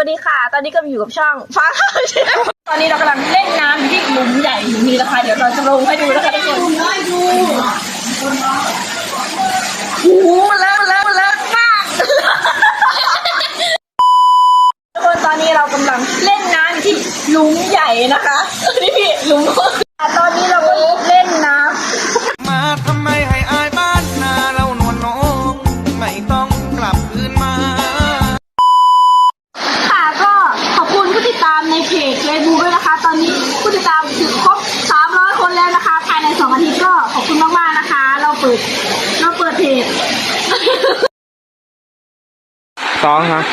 วัสดีค่ะ ตอนนี้ก็อยู่กับช่องฟ้าข้าวเชฟตอนนี้เรากำลังเล่นน้ำอยู่ที่หลุมใหญ่หลุมนี้นะคะ เดี๋ยวเราจะลงให้ดูนะคะทุกคนโอ้โหมันเลิศเลิศเลิศมากทุกคนตอนนี้เรากำลังเล่นน้ำอยู่ที่หลุมใหญ่นะคะนี่พี่หลุมต เพจเฟซบูด้วยนะคะ ตอนนี้ผู้ติดตามถึงครบ 300 คนแล้วนะคะ ภายใน 2 อาทิตย์ก็ขอบคุณมากมากนะคะ เราเปิดเราเปิดเพจสองครับ